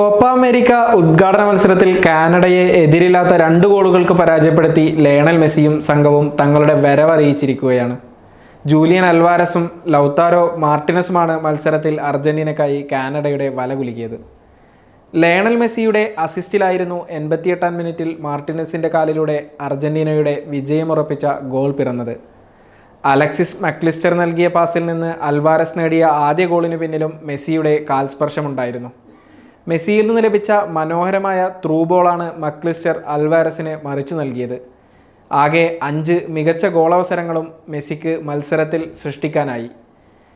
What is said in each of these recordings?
Copa America ഉദ്ഘാടന മത്സരത്തിൽ കാനഡയെ എതിരില്ലാത്ത രണ്ട് ഗോളുകൾക്ക് പരാജയപ്പെടുത്തി ലയണൽ മെസ്സിയും സംഘവും തങ്ങളുടെ വരവറിയിച്ചിരിക്കുകയാണ്. ജൂലിയൻ അൽവാരസും ലൗത്താരോ മാർട്ടിനസുമാണ് മത്സരത്തിൽ അർജന്റീനക്കായി കാനഡയുടെ വല കുലുക്കിയത്. ലയണൽ മെസ്സിയുടെ അസിസ്റ്റിലായിരുന്നു എൺപത്തിയെട്ടാം മിനിറ്റിൽ മാർട്ടിനസിന്റെ കാലിലൂടെ അർജന്റീനയുടെ വിജയമുറപ്പിച്ച ഗോൾ പിറന്നത്. അലക്സിസ് മക്ലിസ്റ്റർ നൽകിയ പാസിൽ നിന്ന് അൽവാരസ് നേടിയ ആദ്യ ഗോളിന് പിന്നിലും മെസ്സിയുടെ കാൽസ്പർശമുണ്ടായിരുന്നു. മെസ്സിയിൽ നിന്ന് ലഭിച്ച മനോഹരമായ ത്രൂ ബോളാണ് മക്ലിസ്റ്റർ അൽവാരസിന് മറിച്ചു നൽകിയത്. ആകെ അഞ്ച് മികച്ച ഗോളവസരങ്ങളും മെസ്സിക്ക് മത്സരത്തിൽ സൃഷ്ടിക്കാനായി.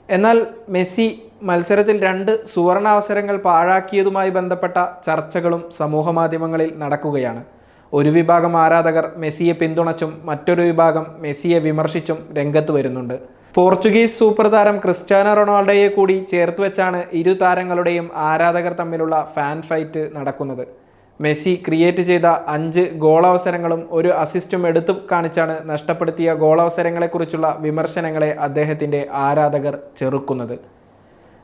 എന്നാൽ മെസ്സി മത്സരത്തിൽ രണ്ട് സുവർണാവസരങ്ങൾ പാഴാക്കിയതുമായി ബന്ധപ്പെട്ട ചർച്ചകളും സമൂഹമാധ്യമങ്ങളിൽ നടക്കുകയാണ്. ഒരു വിഭാഗം ആരാധകർ മെസ്സിയെ പിന്തുണച്ചും മറ്റൊരു വിഭാഗം മെസ്സിയെ വിമർശിച്ചും രംഗത്ത് വരുന്നുണ്ട്. പോർച്ചുഗീസ് സൂപ്പർ താരം ക്രിസ്ത്യാനോ റൊണാൾഡോയെ കൂടി ചേർത്ത് വെച്ചാണ് ഇരു താരങ്ങളുടെയും ആരാധകർ തമ്മിലുള്ള ഫാൻ ഫൈറ്റ് നടക്കുന്നത്. മെസ്സി ക്രിയേറ്റ് ചെയ്ത അഞ്ച് ഗോളവസരങ്ങളും ഒരു അസിസ്റ്റും എടുത്തു കാണിച്ചാണ് നഷ്ടപ്പെടുത്തിയ ഗോളവസരങ്ങളെക്കുറിച്ചുള്ള വിമർശനങ്ങളെ അദ്ദേഹത്തിന്റെ ആരാധകർ ചെറുക്കുന്നത്.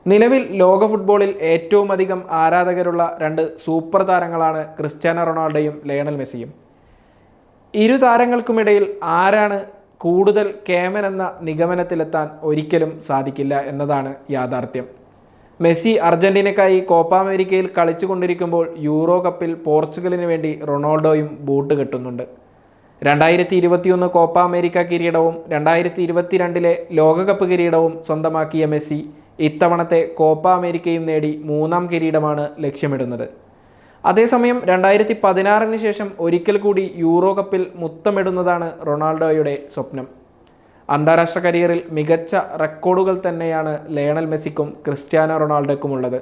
നിലവിൽ ലോക ഫുട്ബോളിൽ ഏറ്റവും അധികം ആരാധകരുള്ള രണ്ട് സൂപ്പർ താരങ്ങളാണ് ക്രിസ്ത്യാനോ റൊണാൾഡോയും ലയണൽ മെസ്സിയും. ഇരു താരങ്ങൾക്കുമിടയിൽ ആരാണ് കൂടുതൽ കേമൻ എന്ന നിഗമനത്തിലെത്താൻ ഒരിക്കലും സാധിക്കില്ല എന്നതാണ് യാഥാർത്ഥ്യം. മെസ്സി അർജന്റീനക്കായി കോപ്പ അമേരിക്കയിൽ കളിച്ചുകൊണ്ടിരിക്കുമ്പോൾ യൂറോ കപ്പിൽ പോർച്ചുഗലിന് വേണ്ടി റൊണാൾഡോയും ബൂട്ട് കെട്ടുന്നുണ്ട്. രണ്ടായിരത്തി ഇരുപത്തിയൊന്ന് കോപ്പ അമേരിക്ക കിരീടവും രണ്ടായിരത്തി ഇരുപത്തിരണ്ടിലെ ലോകകപ്പ് കിരീടവും സ്വന്തമാക്കിയ മെസ്സി ഇത്തവണത്തെ കോപ്പ അമേരിക്കയും നേടി മൂന്നാം കിരീടമാണ് ലക്ഷ്യമിടുന്നത്. അതേസമയം രണ്ടായിരത്തി പതിനാറിന് ശേഷം ഒരിക്കൽ കൂടി യൂറോ കപ്പിൽ മുത്തമിടുന്നതാണ് റൊണാൾഡോയുടെ സ്വപ്നം. അന്താരാഷ്ട്ര കരിയറിൽ മികച്ച റെക്കോർഡുകൾ തന്നെയാണ് ലയണൽ മെസ്സിക്കും ക്രിസ്ത്യാനോ റൊണാൾഡോക്കുമുള്ളത്.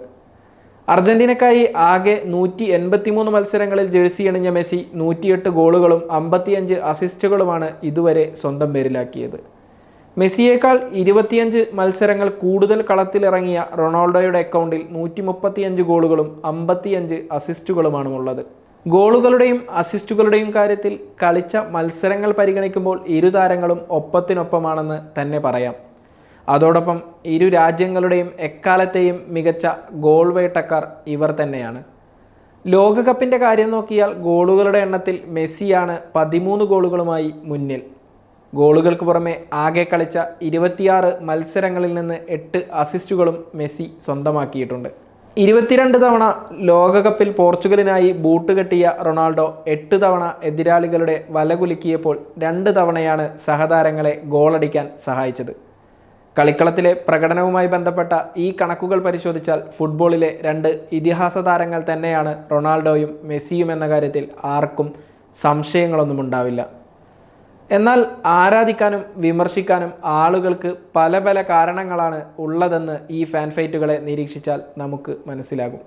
അർജന്റീനക്കായി ആകെ നൂറ്റി എൺപത്തിമൂന്ന് മത്സരങ്ങളിൽ ജേഴ്സി അണിഞ്ഞ മെസ്സി നൂറ്റിയെട്ട് ഗോളുകളും അമ്പത്തിയഞ്ച് അസിസ്റ്റുകളുമാണ് ഇതുവരെ സ്വന്തം പേരിലാക്കിയത്. മെസ്സിയേക്കാൾ ഇരുപത്തിയഞ്ച് മത്സരങ്ങൾ കൂടുതൽ കളത്തിലിറങ്ങിയ റൊണാൾഡോയുടെ അക്കൗണ്ടിൽ നൂറ്റി മുപ്പത്തിയഞ്ച് ഗോളുകളും അമ്പത്തിയഞ്ച് അസിസ്റ്റുകളുമാണ് ഉള്ളത് ഗോളുകളുടെയും അസിസ്റ്റുകളുടെയും കാര്യത്തിൽ കളിച്ച മത്സരങ്ങൾ പരിഗണിക്കുമ്പോൾ ഇരു താരങ്ങളും ഒപ്പത്തിനൊപ്പമാണെന്ന് തന്നെ പറയാം. അതോടൊപ്പം ഇരു രാജ്യങ്ങളുടെയും എക്കാലത്തെയും മികച്ച ഗോൾ വേട്ടക്കാർ ഇവർ തന്നെയാണ്. ലോകകപ്പിന്റെ കാര്യം നോക്കിയാൽ ഗോളുകളുടെ എണ്ണത്തിൽ മെസ്സിയാണ് പതിമൂന്ന് ഗോളുകളുമായി മുന്നിൽ. ഗോളുകൾക്ക് പുറമെ ആകെ കളിച്ച ഇരുപത്തിയാറ് മത്സരങ്ങളിൽ നിന്ന് എട്ട് അസിസ്റ്റുകളും മെസ്സി സ്വന്തമാക്കിയിട്ടുണ്ട്. ഇരുപത്തിരണ്ട് തവണ ലോകകപ്പിൽ പോർച്ചുഗലിനായി ബൂട്ട് കെട്ടിയ റൊണാൾഡോ എട്ട് തവണ എതിരാളികളുടെ വലകുലുക്കിയപ്പോൾ രണ്ട് തവണയാണ് സഹതാരങ്ങളെ ഗോളടിക്കാൻ സഹായിച്ചത്. കളിക്കളത്തിലെ പ്രകടനവുമായി ബന്ധപ്പെട്ട ഈ കണക്കുകൾ പരിശോധിച്ചാൽ ഫുട്ബോളിലെ രണ്ട് ഇതിഹാസ താരങ്ങൾ തന്നെയാണ് റൊണാൾഡോയും മെസ്സിയും എന്ന കാര്യത്തിൽ ആർക്കും സംശയങ്ങളൊന്നും ഉണ്ടാവില്ല. എന്നാൽ ആരാധിക്കാനും വിമർശിക്കാനും ആളുകൾക്ക് പല പല കാരണങ്ങളാണ് ഉള്ളതെന്ന് ഈ ഫാൻ ഫൈറ്റുകളെ നിരീക്ഷിച്ചാൽ നമുക്ക് മനസ്സിലാകും.